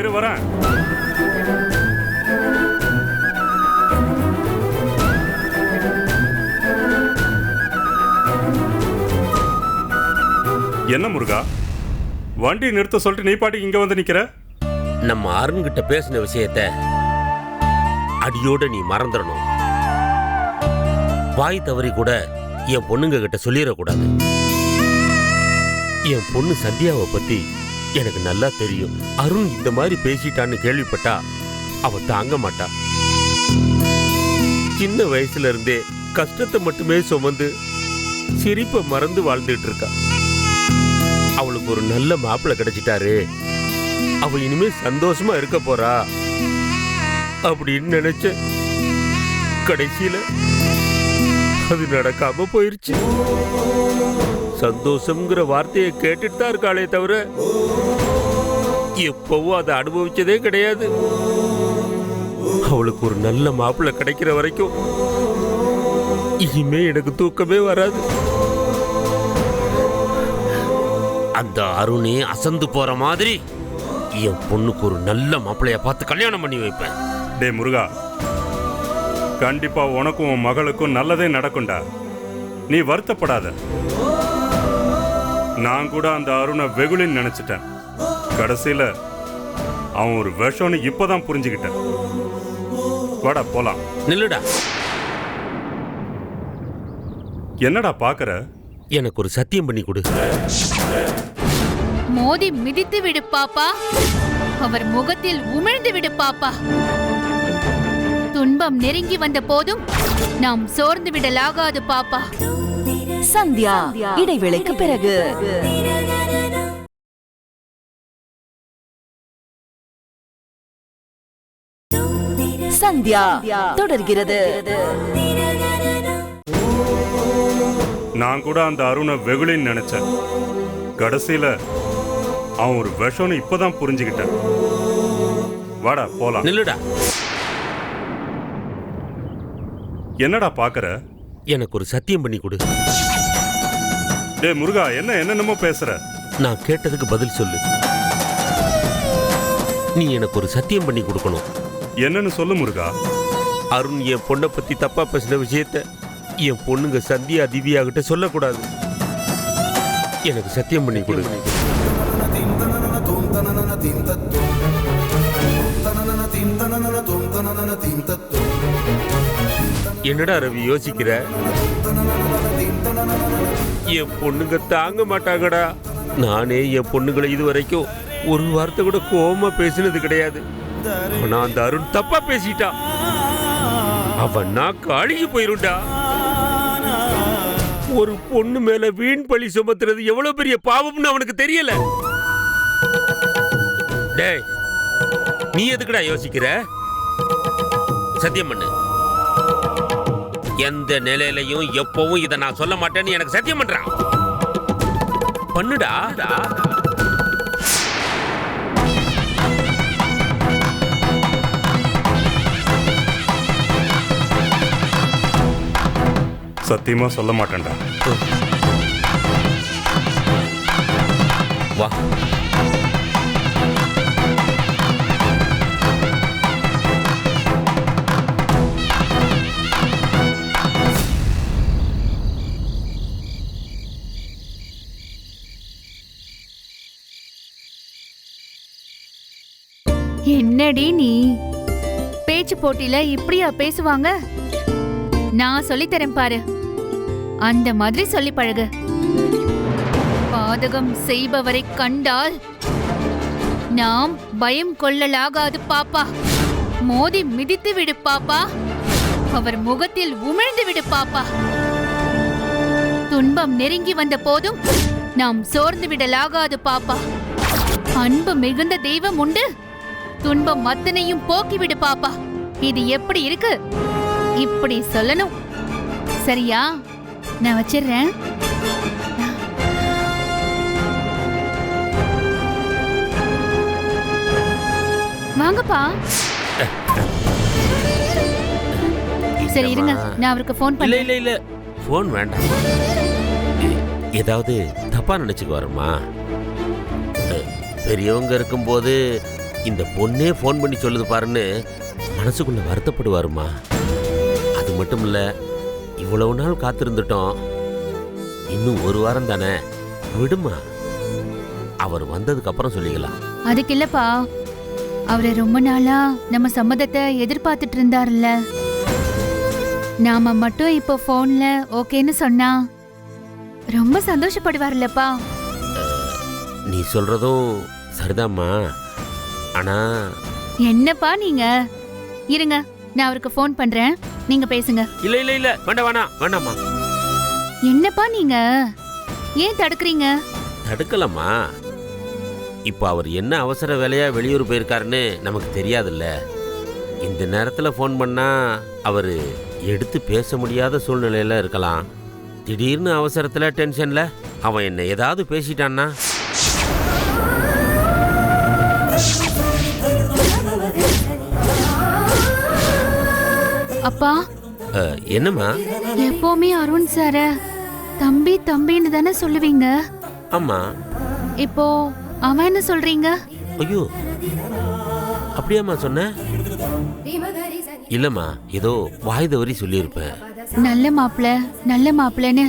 இரு வரேன் என்ன முருகா? வண்டி நிறுத்த சொல்லிட்டு நீ பாட்டுக்கு இங்க வந்து நிக்கிற? நம்ம அருண் கிட்ட பேசின விஷயத்த அடியோட நீ மறந்துடணும். வாய் தவறி கூட என் பொண்ணுங்க கிட்ட சொல்லிடக்கூடாது. என் பொண்ணு சந்தியாவை பத்தி எனக்கு நல்லா தெரியும். அருண் இந்த மாதிரி பேசிட்டான்னு கேள்விப்பட்டா அவ தாங்க மாட்டா. சின்ன வயசுல இருந்தே கஷ்டத்தை மட்டுமே சுமந்து சிரிப்பை மறந்து வாழ்ந்துட்டு இருக்கா. அவளுக்கு ஒரு நல்ல மாப்பிள்ள கிடைச்சிட்டாரு. அவ இனிமே சந்தோஷமா இருக்க போறா அப்படின்னு நினைச்ச கடைசியில அது நடக்காம போயிருச்சு. சந்தோஷம்ங்கிற வார்த்தையை கேட்டுட்டு தான் இருக்காளே தவிர எப்பவும் அதை அனுபவிச்சதே கிடையாது. அவளுக்கு ஒரு நல்ல மாப்பிள்ளை கிடைக்கிற வரைக்கும் இனிமே எனக்கு தூக்கமே வராது. அந்த அருணே அசந்து போற மாதிரி என் பொண்ணுக்கு ஒரு நல்ல மாப்பிள்ளைய பார்த்து கல்யாணம் பண்ணி வைப்பேன். டே முருகா கண்டிப்பா உனக்கும் உன் மகளுக்கும் நல்லதே நடக்கும்டா. நீ வருத்தப்படாத. நான் கூட அந்த அருணை வெகுளின்னு நினைச்சிட்டேன். கடைசியில அவன் ஒரு விஷம்னு இப்பதான் புரிஞ்சுக்கிட்டேன். வாடா போலாம். நில்லுடா. என்னடா பாக்குற? எனக்கு ஒரு சத்தியம் பண்ணி கொடு. மோதி மிதித்து விடு பாப்பா. அவர் முகத்தில் உமிழ்ந்து விடு பாப்பா. துன்பம் நெருங்கி வந்த போதும் நாம் சோர்ந்து விடலாகாது பாப்பா. சந்தியா இடைவேளைக்கு பிறகு. சந்தியா தொடர்கிறது. நான் கூட அந்த அருணை வெகுளின்னு நினைச்சேன். கடைசியில அவன் ஒரு விஷம்னு இப்பதான் புரிஞ்சுக்கிட்டேன். வாடா போலாம். நில்லுடா. என்னடா பாக்குற? எனக்கு ஒரு சத்தியம் பண்ணி கொடு. டே முருகா என்ன என்னென்னமோ பேசுற? நான் கேட்டதுக்கு பதில் சொல்லு. நீ எனக்கு ஒரு சத்தியம் பண்ணி கொடுக்கணும். என்னன்னு சொல்லு முருகா. அருண் என் பொண்ணை பத்தி தப்பா பேசின விஷயத்த என் பொண்ணுங்க சந்தியா திவ்யா கிட்ட சொல்லக்கூடாது. எனக்கு சத்தியம் பண்ணி கொடு. என்னடா ரவி யோசிக்கிற? என் பொண்ணுங்க தாங்க மாட்டாங்கடா. நானே என் பொண்ணுங்களை இது வரைக்கும் ஒரு வார்த்தை கூட கோமா பேசினது கிடையாது. ஆனா அந்த அருண் தப்பா பேசிட்டான் அவன் நாக்கு அழுகி போயிருண்டா ஒரு பொண்ணு மேல வீண் பழி சுமத்துறது எவ்வளவு பெரிய பாவம்னு அவனுக்கு தெரியல. டேய் நீ எதுக்குடா யோசிக்கிற? சத்தியம் பண்ணு. எந்த நிலையிலையும் எப்பவும் இதை நான் சொல்ல மாட்டேன்னு எனக்கு சத்தியம் பண்றான். பண்ணுடா. சத்தியமா சொல்ல மாட்டேன்டா. வா. என்னடி நீ? பேச்சு போட்டியில இப்படியா பேசுவாங்க? நான் சொல்லித்தரேன் பாரு. அந்த மாதிரி சொல்லி பழகு. பாதகம் செய்பவரை கண்டால் நாம் பயம் கொள்ளலாகாது பாப்பா. மோதி மிதித்து விடு பாப்பா. அவர் முகத்தில் உமிழ்ந்து விடு பாப்பா. துன்பம் நெருங்கி வந்த போதும் நாம் சோர்ந்து விடலாகாது பாப்பா. அன்பு மிகுந்த தெய்வம் உண்டு. துன்பம் அத்தனையும் போக்கிவிடு பாப்பா. இது எப்படி இருக்கு? இப்படி சொல்லணும். சரியா? நான் வச்சிடுறேன். வாங்கப்பா. சரி இருங்க. நான் அவருக்கு ஃபோன் இல்ல பண்ணேன் இல்ல இல்ல. போன் வேண்டாம். ஏதாவது தப்பா நினைச்சுக்க வருமா பெரியவங்க இருக்கும்போது இந்த பொண்ணே ஃபோன் பண்ணி சொல்லுது பாருன்னு மனசுக்குள்ள வருத்தப்படுவாருமா? அது மட்டும் இல்ல இவ்வளவு நாள் காத்திருந்துட்டோம். இன்னும் ஒரு வாரம் தானே விடுமா? அவர் வந்ததுக்கு அப்புறம் சொல்லிக்கலாம். அதுக்கு இல்லப்பா அவரை ரொம்ப நாளா நம்ம சம்மதத்தை எதிர்பார்த்துட்டு இருந்தாருல்ல. நாம மட்டும் இப்போ போன்ல ஓகேன்னு சொன்னா ரொம்ப சந்தோஷப்படுவார்லப்பா நீ சொல்றதும் சரிதாம்மா. ஆனா என்னப்பா நீங்க? இருங்க நான் அவருக்கு ஃபோன் பண்றேன். நீங்க பேசுங்க. இல்ல இல்ல இல்ல. வேண்டாம் வேணாம் வேண்டாம்மா. என்னப்பா நீங்க? ஏன் தடுக்கிறீங்க? தடுக்கலாமா இப்போ அவர் என்ன அவசர வேலையா வெளியூர் போயிருக்காருன்னு நமக்கு தெரியாதுல்ல. இந்த நேரத்தில் ஃபோன் பண்ணா அவர் எடுத்து பேச முடியாத சூழ்நிலையில இருக்கலாம். திடீர்னு அவசரத்தில் டென்ஷன்ல அவன் என்ன ஏதாவது பேசிட்டான்னா அப்பா. என்னம்மா? எப்பவுமே அருண் சார தம்பி தம்பின்னு தானே சொல்லுவீங்க? ஆமா. இப்போ அவன் என்ன சொல்றீங்க? ஐயோ. அப்படியாம்மா சொன்ன? இல்லைம்மா ஏதோ வாய் தவறி சொல்லியிருப்பேன். நல்ல மாப்பிள நல்ல மாப்பிளன்னு.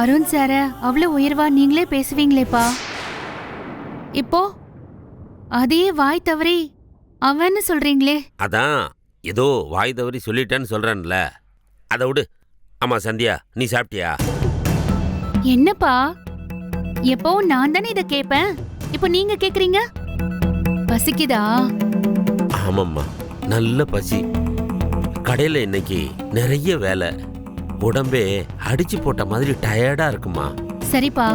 அருண் சார அவ்வளவு உயர்வா நீங்களே பேசுவீங்களேப்பா. இப்போ அதே வாய் தவறி அவன்னு சொல்றீங்களே? அதான் ஏதோ வாய் தவறி சொல்லிட்டேன்னு சொல்றேன்ல. அதை விடு. ஆமா சந்தியா நீ சாப்பிட்டியா? என்னப்பா? எப்பவும் நான் தானே இதை கேட்பேன். இப்போ நீங்க கேக்குறீங்க? பசிக்குதா? ஆமாம்மா நல்ல பசி. கடையில் இன்னைக்கு நிறைய வேலை. உடம்பே அடிச்சு போட்ட மாதிரி டயர்டா இருக்குமா? சரிப்பா.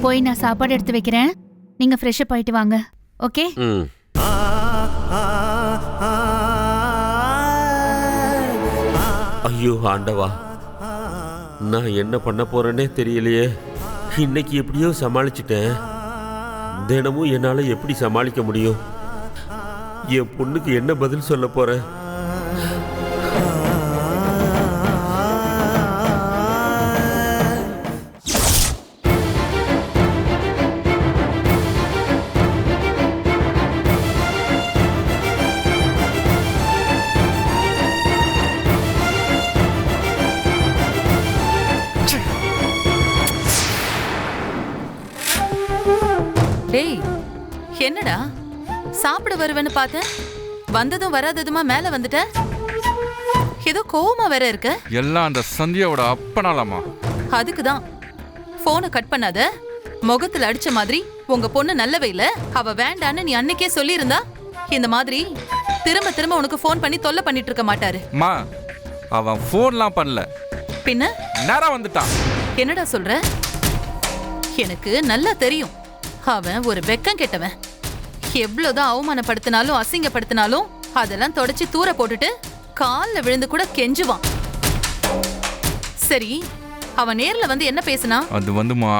போய் நான் சாப்பாடு எடுத்து வைக்கிறேன். நீங்க ஃப்ரெஷ் அப் ஆயிட்டு வாங்க. ஓகே ம். ஐயோ ஆண்டவா நான் என்ன பண்ண போறேனே தெரியலையே. இன்னைக்கு எப்படியோ சமாளிச்சிட்டேன். தினமும் என்னால் எப்படி சமாளிக்க முடியும்? என் பொண்ணுக்கு என்ன பதில் சொல்ல போறேன்? என்னடா? சாப்பிட வருவேன்னு பார்த்தேன். வந்ததும் வராததுமா மேல வந்துட்ட? ஏதோ கோவமா வேற இருக்க? எல்லாம் அந்த சந்தியாவோட அப்பனாலாமா அதுக்கு தான் போனை கட் பண்ணாத. முகத்துல அடிச்ச மாதிரி உங்க பொண்ணு நல்லவே இல்ல. அவ வேண்டான்னு நீ அன்னைக்கே சொல்லியிருந்தா இந்த மாதிரி திரும்ப திரும்ப உனக்கு ஃபோன் பண்ணி தொல்லை பண்ணிட்டு இருக்க மாட்டாரு. மா அவன் ஃபோன்லாம் பண்ணல. பின்ன? நேரா வந்துட்டான் என்னடா சொல்ற? எனக்கு நல்லா தெரியும். அவன் ஒரு வெக்கம் கெட்டவன். எவ்வளவுதான் அவமானப்படுத்தினாலும் அசிங்கப்படுத்தினாலும் அதெல்லாம் தொடச்சி தூர போட்டுட்டு கால்ல விழுந்து கூட கெஞ்சுவான். சரி அவன் நேர்ல வந்து என்ன பேசினா? அது வந்துமா?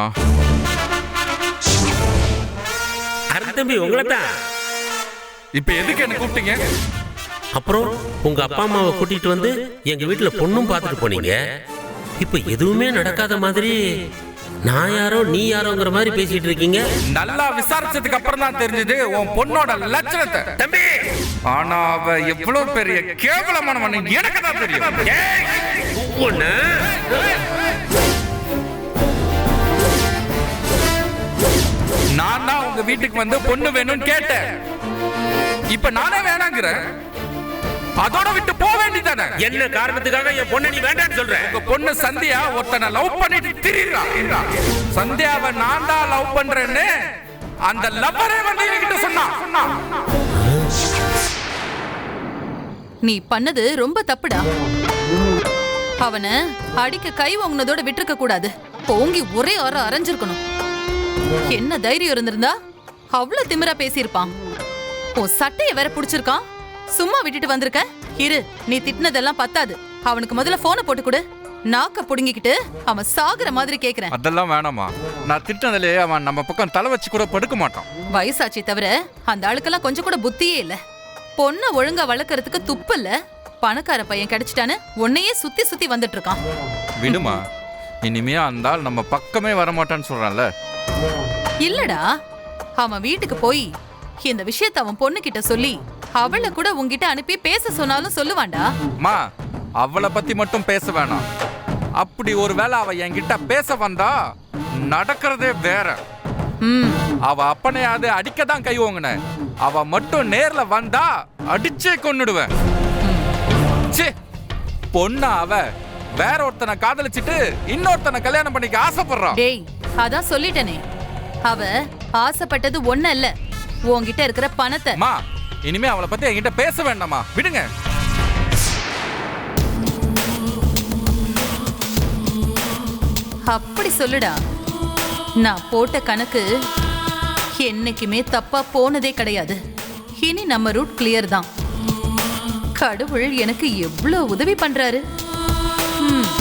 அருண் தம்பி உங்களை தான். இப்போ எதுக்கு என்ன கூப்பிட்டீங்க? அப்புறம் உங்க அப்பா அம்மாவை கூட்டிட்டு வந்து எங்க வீட்டுல பொண்ணும் பார்த்துட்டு போனீங்க. இப்ப எதுவுமே நடக்காத மாதிரி நான் யாரோ நீ யாரோங்கிற மாதிரி பேசிட்டு இருக்கீங்க? நல்லா விசாரிச்சதுக்கு அப்புறம் தான் தெரிஞ்சது உன் பொண்ணோட லட்சணத்தை. தம்பி! ஆனா அவ எவ்வளவு பெரிய கேவலமானவன் எனக்கு தான் தெரியும். ஒண்ணு நான் தான் உங்க வீட்டுக்கு வந்து பொண்ணு வேணும்னு கேட்டேன். இப்ப நானே வேணாங்கிறேன். அதோட விட்டு போக வேண்டியதானே என்ன காரணத்துக்காக என் பொண்ணை நீ வேண்டாம்னு சொல்ற? உங்க பொண்ணு சந்தியா ஒருத்தனை லவ் பண்ணிட்டு திரிறா சந்தியாவை நான் தான் லவ் பண்றேன்னு அந்த லவ்வரே வந்து என்கிட்ட சொன்னான் சொன்னான் நீ பண்ணது ரொம்ப தப்புடா. அவனை அடிக்க கை வாங்கினதோட விட்டுருக்க கூடாது. ஓங்கி ஒரே அற அரைஞ்சிருக்கணும். என்ன தைரியம் இருந்திருந்தா அவ்வளவு திமிரா பேசியிருப்பான். உன் சட்டைய வேற புடிச்சிருக்கான். சும்மா விட்டுட்டு வந்திருக்க. இரு நீ திட்டினதெல்லாம் பத்தாது. அவனுக்கு முதல்ல போனை போட்டு கொடு. நாக்க புடுங்கிக்கிட்டு அவன் சாகுற மாதிரி கேக்குறேன். அதெல்லாம் வேணாமா நான் திட்டினதுலே அவன் நம்ம பக்கம் தலை வச்சு கூட படுக்க மாட்டான். வயசாச்சே தவிர அந்த ஆளுக்கெல்லாம் கொஞ்சம் கூட புத்தியே இல்ல. பொண்ணை ஒழுங்கா வளர்க்கறதுக்கு துப்பு இல்ல. பணக்கார பையன் கிடைச்சிட்டான்னு உன்னையே சுத்தி சுத்தி வந்துட்டு இருக்கான் விடுமா இனிமே அந்த ஆள் நம்ம பக்கமே வரமாட்டான்னு சொல்றான்ல. இல்லடா அவன் வீட்டுக்கு போய் இந்த விஷயத்தை அவன் பொண்ணு கிட்ட சொல்லி அவளை கூட உன்கிட்ட அனுப்பி பேச சொன்னாலும் சொல்லுவான்டா மா அவளை பத்தி மட்டும் பேச வேணாம். அப்படி ஒருவேளை அவ என்கிட்ட பேச வந்தா நடக்கிறதே வேற. ம். அவ அப்பனையாவது அடிக்க தான் கை ஓங்குன. அவ மட்டும் நேர்ல வந்தா அடிச்சே கொன்னுடுவேன். ச்சே பொண்ணு அவ வேற ஒருத்தனை காதலிச்சிட்டு இன்னொருத்தனை கல்யாணம் பண்ணிக்க ஆசைப்படுறான் டேய் அதான் சொல்லிட்டனே. அவ ஆசைப்பட்டது ஒண்ணு இல்ல உன்கிட்ட இருக்கிற பணத்தை. இனிமே அவளை பத்தி என்கிட்ட பேச வேண்டாமா? விடுங்க. அப்படி சொல்லுடா. நான் போட்ட கணக்கு என்னைக்குமே தப்பா போனதே கிடையாது. இனி நம்ம ரூட் கிளியர் தான். கடவுள் எனக்கு எவ்வளோ உதவி பண்றாரு?